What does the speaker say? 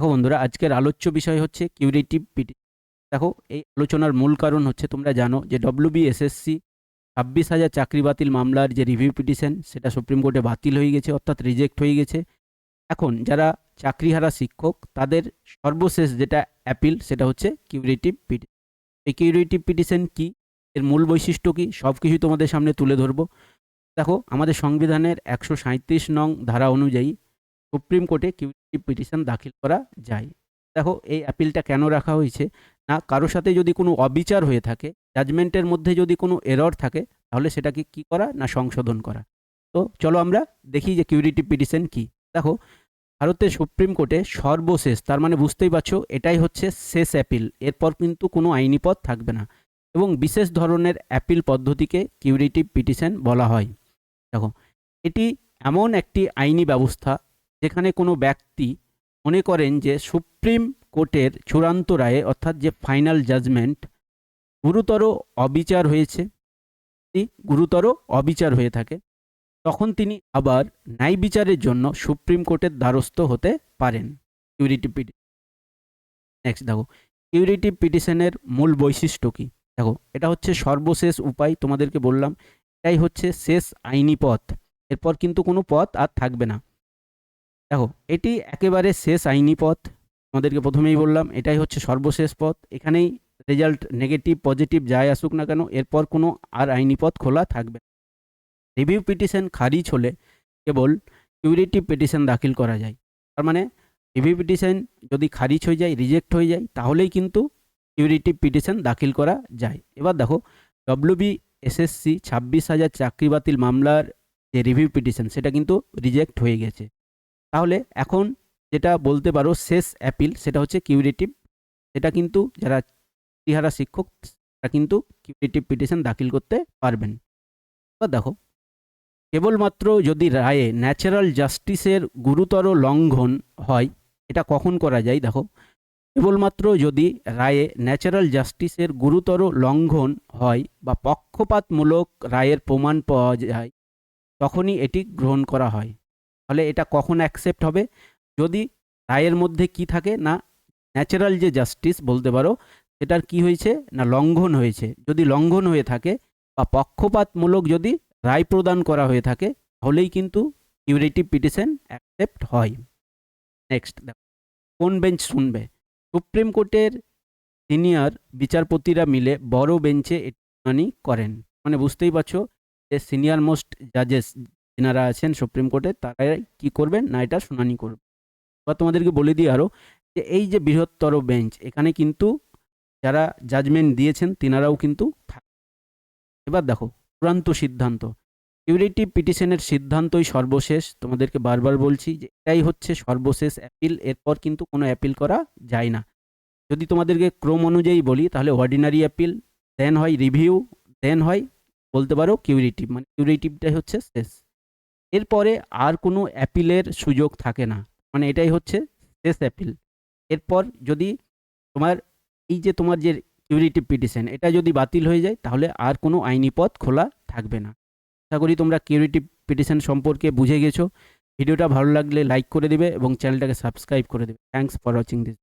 দেখো বন্ধুরা, আজকের আলোচ্য বিষয় হচ্ছে কিউরেটিভ পিটি দেখো, এই আলোচনার মূল কারণ হচ্ছে তোমরা জানো যে ডব্লিউবিএসএসসি ছাব্বিশ হাজার চাকরি বাতিল মামলার যে রিভিউ পিটিশন সেটা সুপ্রিম কোর্টে বাতিল হয়ে গেছে, অর্থাৎ রিজেক্ট হয়ে গেছে। এখন যারা চাকরিহারা শিক্ষক, তাদের সর্বশেষ যেটা অ্যাপিল সেটা হচ্ছে কিউরেটিভ পিটিশন এই কিউরেটিভ পিটিশন কি? এর মূল বৈশিষ্ট্য কি? সব কিছুই তোমাদের সামনে তুলে ধরবো। দেখো, আমাদের সংবিধানের একশো নং ধারা অনুযায়ী সুপ্রিম কোর্টে কিউরেটিভ পিটিশন দাখিল করা যায়। দেখো, এই অ্যাপিলটা কেন রাখা হয়েছে? না, কারোর সাথে যদি কোনো অবিচার হয়ে থাকে জাজমেন্টের মধ্যে যদি কোনো এরর থাকে, তাহলে সেটাকে কি করা না সংশোধন করা? তো চলো আমরা দেখি যে কিউরেটিভ পিটিশন কি। দেখো, ভারতের সুপ্রিম কোর্টে সর্বশেষ, তার মানে বুঝতেই পারছ, এটাই হচ্ছে শেষ অ্যাপিল এরপর কিন্তু কোনো আইনি পথ থাকবে না। এবং বিশেষ ধরনের অ্যাপিল পদ্ধতিকে কিউরেটিভ পিটিশন বলা হয়। দেখো, এটি এমন একটি আইনি ব্যবস্থা যেখানে কোনো ব্যক্তি মনে করেন যে সুপ্রিম কোর্টের চূড়ান্ত রায়ে, অর্থাৎ যে ফাইনাল জাজমেন্ট, গুরুতর অবিচার হয়েছে গুরুতর অবিচার হয়ে থাকে, তখন তিনি আবার ন্যায় বিচারের জন্য সুপ্রিম কোর্টের দ্বারস্থ হতে পারেন। কিউরিটিভ পিটি, নেক্সট দেখো কিউরিটিভ পিটিশনের মূল বৈশিষ্ট্য কী? দেখো, এটা হচ্ছে সর্বশেষ উপায় তোমাদেরকে বললাম, এটাই হচ্ছে শেষ আইনি পথ, এরপর কিন্তু কোনো পথ আর থাকবে না। দেখো, এটি একেবারে শেষ আইনি পথ আমাদেরকে প্রথমেই বললাম, এটাই হচ্ছে সর্বশেষ পথ। এখানেই রেজাল্ট নেগেটিভ পজিটিভ যাই আসুক না কেন, এরপর কোনো আর আইনি পথ খোলা থাকবে রিভিউ পিটিশন খারিজ হলে কেবল কিউরেটিভ পিটিশন দাখিল করা যায়। তার মানে রিভিউ পিটিশন যদি খারিজ হয়ে যায় রিজেক্ট হয়ে যায়, তাহলেই কিন্তু কিউরেটিভ পিটিশন দাখিল করা যায়। এবার দেখো ডব্লিউবি এসএসসি ছাব্বিশ হাজার চাকরি বাতিল মামলার যে রিভিউ পিটিশন সেটা কিন্তু রিজেক্ট হয়ে গেছে। তাহলে এখন যেটা বলতে পারো শেষ অ্যাপিল সেটা হচ্ছে কিউরেটিভ সেটা কিন্তু যারা চাকরিহারা শিক্ষক, তারা কিন্তু কিউরেটিভ পিটিশন দাখিল করতে পারবেন। এবার দেখো, কেবলমাত্র যদি রায়ে ন্যাচারাল জাস্টিসের গুরুতর লঙ্ঘন হয়, এটা কখন করা যায়? দেখো, কেবলমাত্র যদি রায়ে ন্যাচারাল জাস্টিসের গুরুতর লঙ্ঘন হয় বা পক্ষপাতমূলক রায়ের প্রমাণ পাওয়া যায়, তখনই এটি গ্রহণ করা হয়। ফলে এটা কখন অ্যাকসেপ্ট হবে? যদি রায়ের মধ্যে কি থাকে না ন্যাচারাল যে জাস্টিস বলতে পারো, সেটার কি হয়েছে? না লঙ্ঘন হয়েছে। যদি লঙ্ঘন হয়ে থাকে বা পক্ষপাতমূলক যদি রায় প্রদান করা হয়ে থাকে, তাহলেই কিন্তু কিউরেটিভ পিটিশন অ্যাকসেপ্ট হয়। নেক্সট কোন বেঞ্চ শুনবে? সুপ্রিম কোর্টের সিনিয়র বিচারপতিরা মিলে বড় বেঞ্চে এটি শুনানি করেন। মানে বুঝতেই পারছ যে সিনিয়র মোস্ট জাজেস যেনারা আছেন সুপ্রিম কোর্টে তারাই কি করবেন? না, এটা শুনানি করবে। বা তোমাদেরকে বলে দিই আরও যে, এই যে বৃহত্তর বেঞ্চ, এখানে কিন্তু যারা জাজমেন্ট দিয়েছেন, তিনারাও কিন্তু এবার দেখো, চূড়ান্ত সিদ্ধান্ত। কিউরেটিভ পিটিশনের সিদ্ধান্তই সর্বশেষ, তোমাদেরকে বারবার বলছি যে, এটাই হচ্ছে সর্বশেষ অ্যাপিল এরপর কিন্তু কোনো অ্যাপিল করা যায় না। যদি তোমাদেরকে ক্রম অনুযায়ী বলি, তাহলে অর্ডিনারি অ্যাপিল দেন হয় রিভিউ দেন হয় বলতে পারো কিউরেটিভ মানে কিউরেটিভটাই হচ্ছে শেষ। এরপরে আর কোনো অ্যাপিলের সুযোগ থাকে না। মানে এটাই হচ্ছে শেষ অ্যাপিল। এরপর যদি তোমার এই যে তোমার যে কিউরেটিভ পিটিশন এটা যদি বাতিল হয়ে যায়, তাহলে আর কোনো আইনি পথ খোলা থাকবে না। আশা করি তোমরা কিউরেটিভ পিটিশন সম্পর্কে বুঝে গেছো। ভিডিওটা ভালো লাগলে লাইক করে দেবে এবং চ্যানেলটাকে সাবস্ক্রাইব করে দেবে। Thanks for watching this